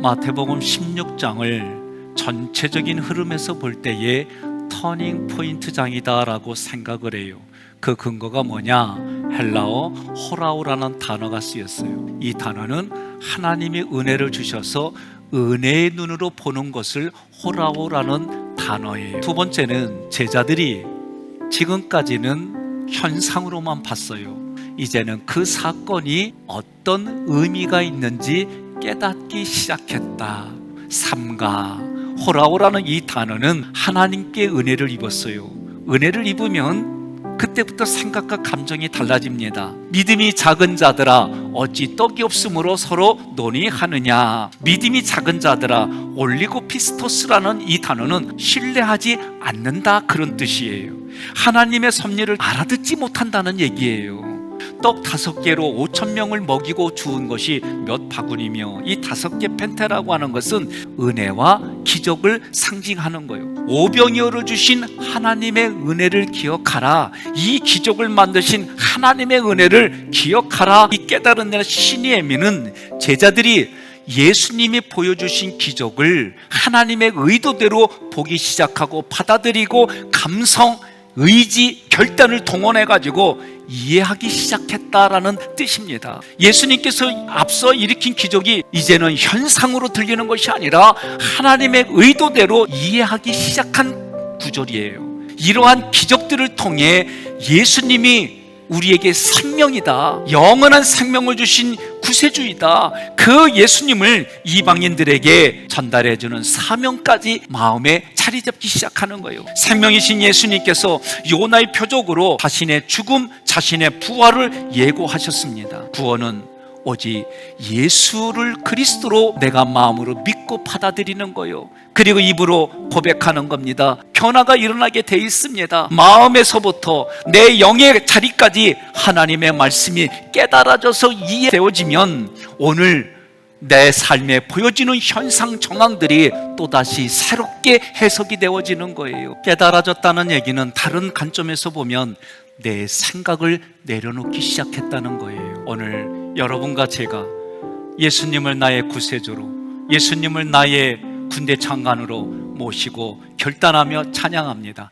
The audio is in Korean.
마태복음 16장을 전체적인 흐름에서 볼 때에 터닝 포인트 장이다라고 생각을 해요. 그 근거가 뭐냐? 헬라어 호라우라는 단어가 쓰였어요. 이 단어는 하나님이 은혜를 주셔서 은혜의 눈으로 보는 것을 호라우라는 단어예요. 두 번째는 제자들이 지금까지는 현상으로만 봤어요. 이제는 그 사건이 어떤 의미가 있는지 깨닫기 시작했다. 삼가 호라오라는 이 단어는 하나님께 은혜를 입었어요. 은혜를 입으면 그때부터 생각과 감정이 달라집니다. 믿음이 작은 자들아 어찌 떡이 없으므로 서로 논의하느냐. 믿음이 작은 자들아 올리고피스토스라는 이 단어는 신뢰하지 않는다 그런 뜻이에요. 하나님의 섭리를 알아듣지 못한다는 얘기예요. 떡 다섯 개로 오천 명을 먹이고 주운 것이 몇 바구니며 이 다섯 개 펜테라고 하는 것은 은혜와 기적을 상징하는 거예요. 오병이어를 주신 하나님의 은혜를 기억하라. 이 기적을 만드신 하나님의 은혜를 기억하라. 이 깨달은 날 신의 의미는 제자들이 예수님이 보여주신 기적을 하나님의 의도대로 보기 시작하고 받아들이고 감성, 의지, 결단을 동원해 가지고 이해하기 시작했다라는 뜻입니다. 예수님께서 앞서 일으킨 기적이 이제는 현상으로 들리는 것이 아니라 하나님의 의도대로 이해하기 시작한 구절이에요. 이러한 기적들을 통해 예수님이 우리에게 생명이다. 영원한 생명을 주신 구세주이다. 그 예수님을 이방인들에게 전달해 주는 사명까지 마음에 자리 잡기 시작하는 거예요. 생명이신 예수님께서 요나의 표적으로 자신의 죽음, 자신의 부활을 예고하셨습니다. 구원은 오직 예수를 그리스도로 내가 마음으로 믿고 받아들이는 거요. 그리고 입으로 고백하는 겁니다. 변화가 일어나게 돼 있습니다. 마음에서부터 내 영의 자리까지 하나님의 말씀이 깨달아져서 이해되어지면 오늘 내 삶에 보여지는 현상 정황들이 또다시 새롭게 해석이 되어지는 거예요. 깨달아졌다는 얘기는 다른 관점에서 보면 내 생각을 내려놓기 시작했다는 거예요. 오늘 여러분과 제가 예수님을 나의 구세주로, 예수님을 나의 군대 장관으로 모시고 결단하며 찬양합니다.